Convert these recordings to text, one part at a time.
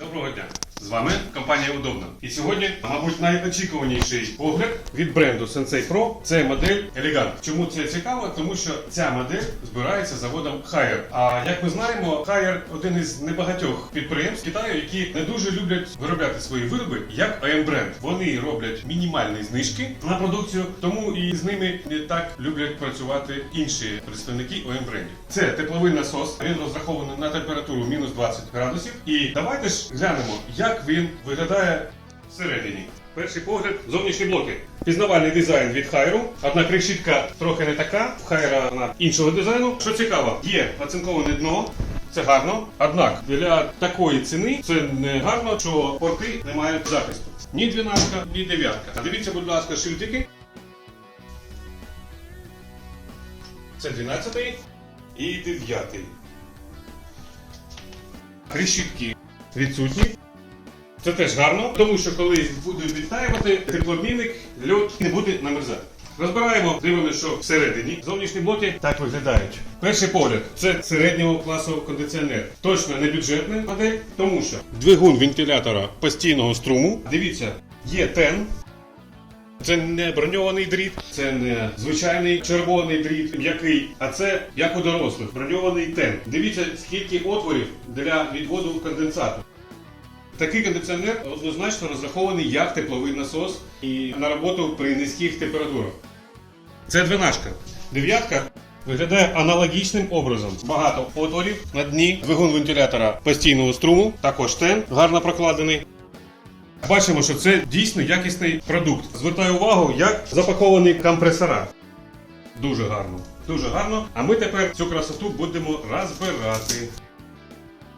Доброго дня! З вами компанія Удобно. І сьогодні, мабуть, найочікуваніший погляд від бренду Sensei Pro це модель Elegant. Чому це цікаво? Тому що ця модель збирається заводом Haier. А як ми знаємо, Haier один із небагатьох підприємств Китаю, які не дуже люблять виробляти свої вироби як OEM бренд. Вони роблять мінімальні знижки на продукцію, тому і з ними не так люблять працювати інші представники OEM брендів. Це тепловий насос. Він розрахований на температуру мінус 20 градусів. І давайте ж глянемо, як він виглядає всередині. Перший погляд зовнішні блоки. Пізнавальний дизайн від Хайру. Однак решітка трохи не така. Хайра вона іншого дизайну. Що цікаво, є оцинковане дно. Це гарно. Однак для такої ціни це не гарно, що порти не мають захисту. Ні 12, ні 9. Дивіться, будь ласка, шильдики. Це 12 і 9. Решітки відсутні. Це теж гарно, тому що коли буде відтаювати, теплообмінник, льод не буде намерзати. Розбираємо, дивимося, що всередині зовнішні блоки так виглядають. Перший погляд це середнього класу кондиціонер. Точно не бюджетна модель, тому що двигун вентилятора постійного струму. Дивіться, є тен. Це не броньований дріт, це не звичайний червоний дріт, м'який, а це як у дорослих, броньований тен. Дивіться, скільки отворів для відводу конденсату. Такий кондиціонер однозначно розрахований як тепловий насос і на роботу при низьких температурах. Це двинашка. Дев'ятка виглядає аналогічним образом. Багато отворів на дні, двигун вентилятора постійного струму, також тен гарно прокладений. Бачимо, що це дійсно якісний продукт. Звертаю увагу, як запаковані компресора. Дуже гарно. Дуже гарно. А ми тепер цю красоту будемо розбирати.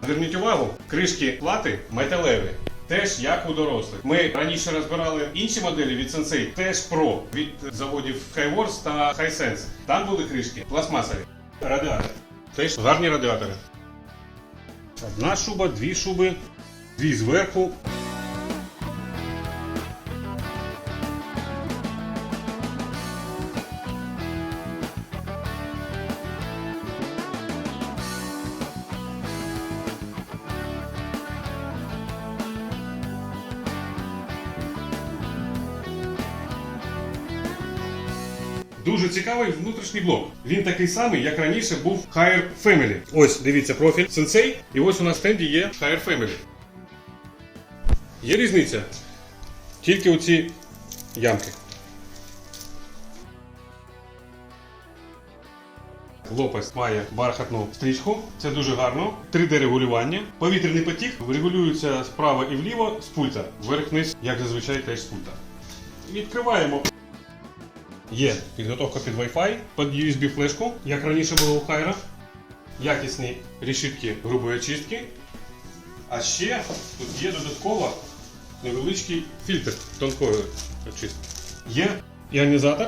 Зверніть увагу, кришки плати металеві. Теж як у дорослих. Ми раніше розбирали інші моделі від Sensei, теж Pro від заводів Highworks та Hisense. Там були кришки пластмасові. Радіатори. Теж гарні радіатори. Одна шуба, дві шуби, дві зверху. Дуже цікавий внутрішній блок. Він такий самий, як раніше був Higher Family. Ось дивіться профіль Sensei, і ось у нас в стенді є Higher Family. Є різниця. Тільки оці ямки. Лопасть має бархатну стрічку, це дуже гарно. 3D-регулювання. Повітряний потік регулюється справа і вліво з пульта. Вверх-вниз, як зазвичай теж з пульта. Відкриваємо. Є підготовка під Wi-Fi, під USB флешку, як раніше було у Хайра. Якісні решітки грубої очистки. А ще тут є додатково невеличкий фільтр тонкої очистки. Є іонізатор,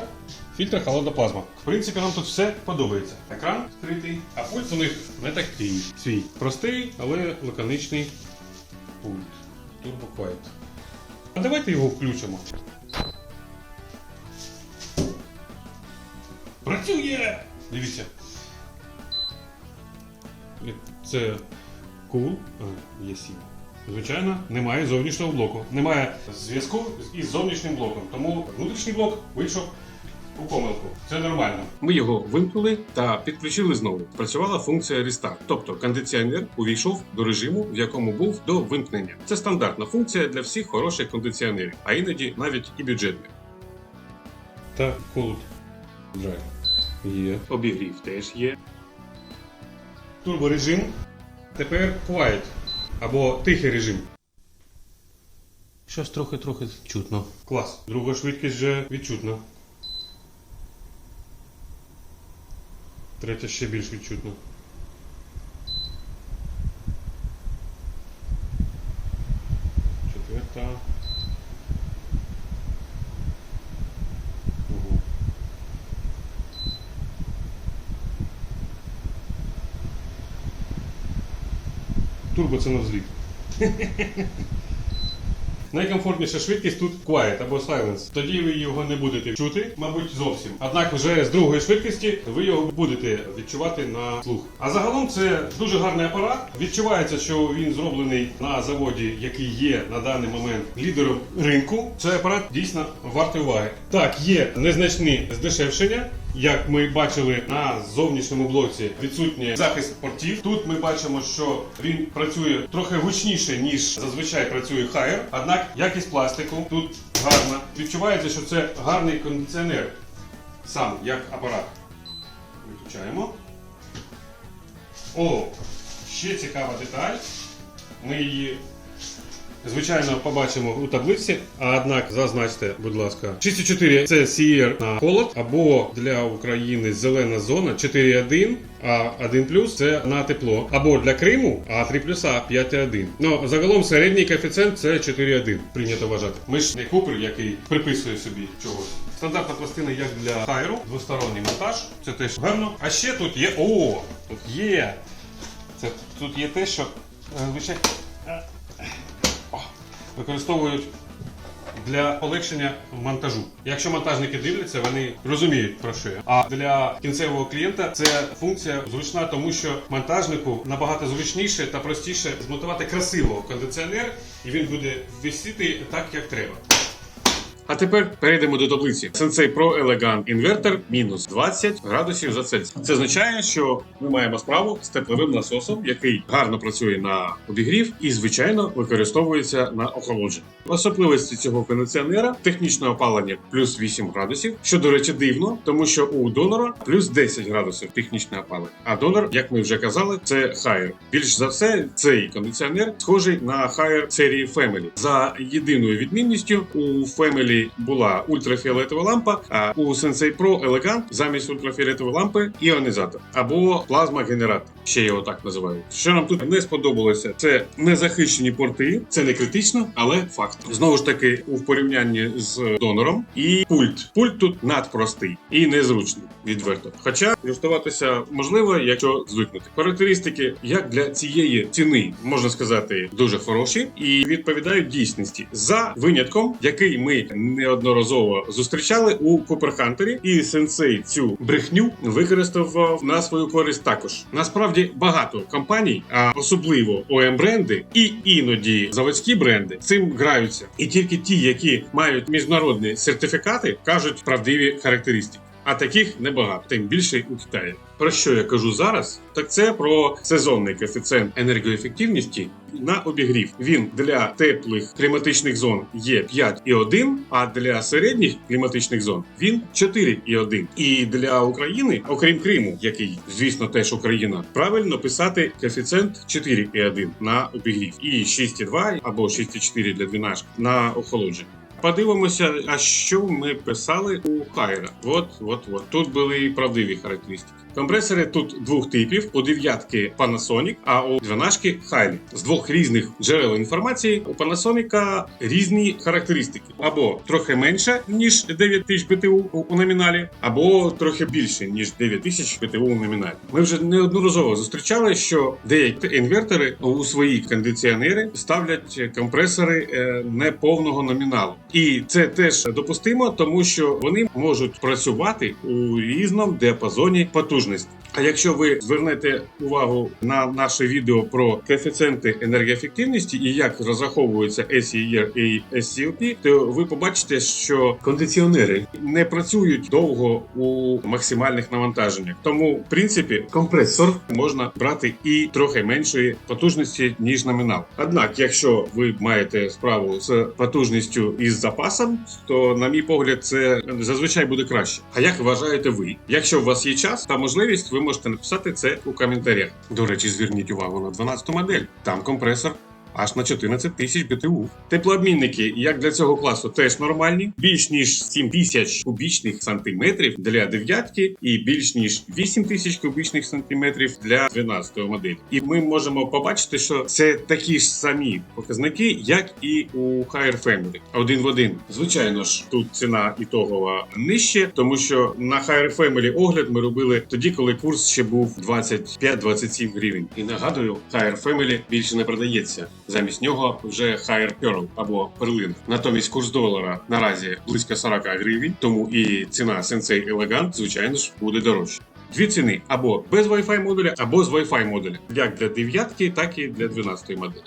фільтр холодна плазма. В принципі, нам тут все подобається. Екран скритий, а пульт у них не такий свій. Простий, але лаконичний пульт. Turbo Quiet. А давайте його включимо. Працює! Дивіться. Це. А, є сім. Звичайно, немає зовнішнього блоку. Немає зв'язку із зовнішнім блоком. Тому внутрішній блок вийшов у помилку. Це нормально. Ми його вимкнули та підключили знову. Працювала функція Restart, тобто кондиціонер увійшов до режиму, в якому був до вимкнення. Це стандартна функція для всіх хороших кондиціонерів, а іноді навіть і бюджетних. Та cool drive. Є. Обігрів теж є. Турборежим. Тепер quiet. Або тихий режим. Щось трохи-трохи чутно. Клас. Друга швидкість вже відчутна. Третя ще більш відчутна. Турбо це на взліт. Найкомфортніша швидкість тут Quiet або Silence. Тоді ви його не будете чути, мабуть, зовсім. Однак вже з другої швидкості ви його будете відчувати на слух. А загалом це дуже гарний апарат. Відчувається, що він зроблений на заводі, який є на даний момент лідером ринку. Цей апарат дійсно вартий уваги. Так, є незначні здешевшення. Як ми бачили на зовнішньому блоці, відсутній захист портів. Тут ми бачимо, що він працює трохи гучніше, ніж зазвичай працює Haier. Однак якість пластику тут гарна. Відчувається, що це гарний кондиціонер сам як апарат. Виключаємо. О, ще цікава деталь. Ми її, звичайно, побачимо у таблиці, а однак зазначте, будь ласка, 6,4 це CR на холод, або для України зелена зона 4,1, а 1 плюс це на тепло. Або для Криму, а 3 плюса 5,1. Ну, загалом середній коефіцієнт це 4,1. Прийнято вважати. Ми ж не купер, який приписує собі чогось. Стандартна пластина, як для хайру, двосторонній монтаж, це теж гарно. А ще тут є. О! Тут є. Це тут є те, що е, звичайно використовують для полегшення монтажу. Якщо монтажники дивляться, вони розуміють про що. А для кінцевого клієнта це функція зручна, тому що монтажнику набагато зручніше та простіше змонтувати красиво кондиціонер, і він буде висіти так, як треба. А тепер перейдемо до таблиці. Sensei Pro Elegant інвертор мінус 20 градусів за Цельсій. Це означає, що ми маємо справу з тепловим насосом, який гарно працює на обігрів і, звичайно, використовується на охолодження. Особливості цього кондиціонера технічне опалення плюс 8 градусів, що, до речі, дивно, тому що у донора плюс 10 градусів технічне опалення. А донор, як ми вже казали, це Haier. Більш за все, цей кондиціонер схожий на Haier серії Family. За єдиною відмінністю у Family була ультрафіолетова лампа, а у Sensei Pro Elegant замість ультрафіолетової лампи іонізатор або плазма-генератор. Ще його так називають. Що нам тут не сподобалося, це незахищені порти. Це не критично, але факт. Знову ж таки, у порівнянні з донором і пульт. Пульт тут надпростий і незручний відверто. Хоча користуватися можливо, якщо звикнути. Характеристики, як для цієї ціни, можна сказати, дуже хороші і відповідають дійсності за винятком, який ми неодноразово зустрічали у Куперхантері, і сенсей цю брехню використав на свою користь також. Насправді багато компаній, а особливо ом бренди і іноді заводські бренди цим граються. І тільки ті, які мають міжнародні сертифікати, кажуть правдиві характеристики. А таких небагато, тим більше у Китаї. Про що я кажу зараз? Так це про сезонний коефіцієнт енергоефективності на обігрів. Він для теплих кліматичних зон є 5,1, а для середніх кліматичних зон він 4,1. І для України, окрім Криму, який звісно теж Україна, правильно писати коефіцієнт 4,1 на обігрів і 6,2 або 6,4 для двінашки на охолодження. Подивимося, а що ми писали у Хайра. От, от, от. Тут були і правдиві характеристики. Компресори тут двох типів: у дев'ятки Panasonic, а у дванашки Haier. З двох різних джерел інформації у Panasonic різні характеристики. Або трохи менше, ніж 9000 БТУ у у номіналі, або трохи більше, ніж 9000 БТУ у номіналі. Ми вже неодноразово зустрічали, що деякі інвертори у свої кондиціонери ставлять компресори е, неповного номіналу. І це теж допустимо, тому що вони можуть працювати у різному діапазоні потужності. А якщо ви звернете увагу на наше відео про коефіцієнти енергоефективності і як розраховуються SER і SCOP, то ви побачите, що кондиціонери не працюють довго у максимальних навантаженнях. Тому, в принципі, компресор можна брати і трохи меншої потужності ніж номінал. Однак, якщо ви маєте справу з потужністю із запасом, то, на мій погляд, це зазвичай буде краще. А як вважаєте ви? Якщо у вас є час та можливість, ви можете написати це у коментарях. До речі, зверніть увагу на 12 модель. Там компресор. Аж на 14 тисяч БТУ. Теплообмінники, як для цього класу, теж нормальні. Більш ніж 7 тисяч кубічних сантиметрів для дев'ятки, і більш ніж 8 тисяч кубічних сантиметрів для 12 моделі. І ми можемо побачити, що це такі ж самі показники, як і у Higher Family. Один в один. Звичайно ж, тут ціна ітогова нижче, тому що на Higher Family огляд ми робили тоді, коли курс ще був 25-27 гривень. І нагадую, Higher Family більше не продається. Замість нього вже Higher Pearl або перлина. Натомість курс долара наразі близько 40 гривень, тому і ціна Sensei Elegant, звичайно ж, буде дорожча. Дві ціни або без Wi-Fi модуля, або з Wi-Fi модуля, як для 9, так і для 12 моделі.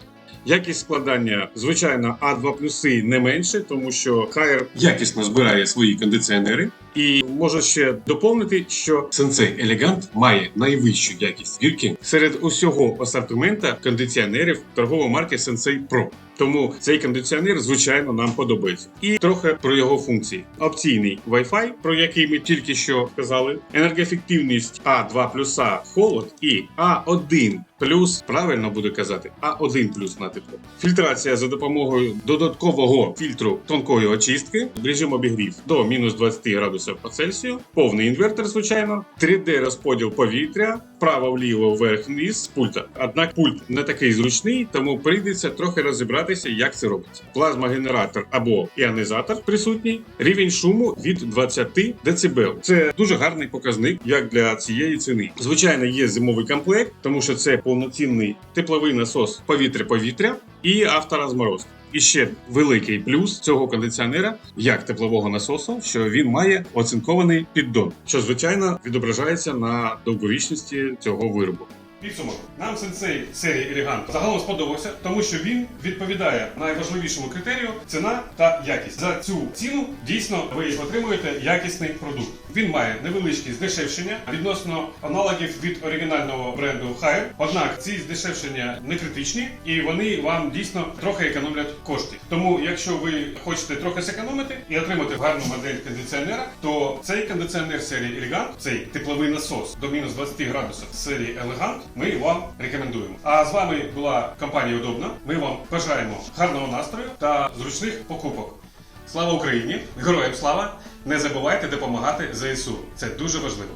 Якість складання, звичайно, А2 плюси не менше, тому що Haier якісно збирає свої кондиціонери. І можу ще доповнити, що Sensei Elegant має найвищу якість збірки серед усього асортимента кондиціонерів торгової марки Sensei Pro. Тому цей кондиціонер, звичайно, нам подобається. І трохи про його функції: опційний Wi-Fi, про який ми тільки що казали, енергоефективність А2 плюса холод і А1 плюс, правильно буду казати, А1 плюс на тепло. Фільтрація за допомогою додаткового фільтру тонкої очистки, режим обігрів до мінус 20 градусів по Цельсію, повний інвертор, звичайно, 3D розподіл повітря, вправо-вліво, вверх-вниз з пульта. Однак пульт не такий зручний, тому прийдеться трохи розібратися, як це робиться. Плазмогенератор або іонізатор присутній, рівень шуму від 20 дБ. Це дуже гарний показник, як для цієї ціни. Звичайно, є зимовий комплект, тому що це повноцінний тепловий насос повітря-повітря і авторозморозка. І ще великий плюс цього кондиціонера, як теплового насосу, що він має оцинкований піддон, що звичайно відображається на довговічності цього виробу. Підсумок. Нам сенсей серії Elegant загалом сподобався, тому що він відповідає найважливішому критерію ціна та якість. За цю ціну дійсно ви отримуєте якісний продукт. Він має невеличкі здешевшення відносно аналогів від оригінального бренду Haier. Однак ці здешевшення не критичні і вони вам дійсно трохи економлять кошти. Тому, якщо ви хочете трохи зекономити і отримати гарну модель кондиціонера, то цей кондиціонер серії Elegant, цей тепловий насос до мінус 20 градусів серії Elegant, ми вам рекомендуємо. А з вами була компанія Удобна. Ми вам бажаємо гарного настрою та зручних покупок. Слава Україні! Героям слава! Не забувайте допомагати ЗСУ. Це дуже важливо.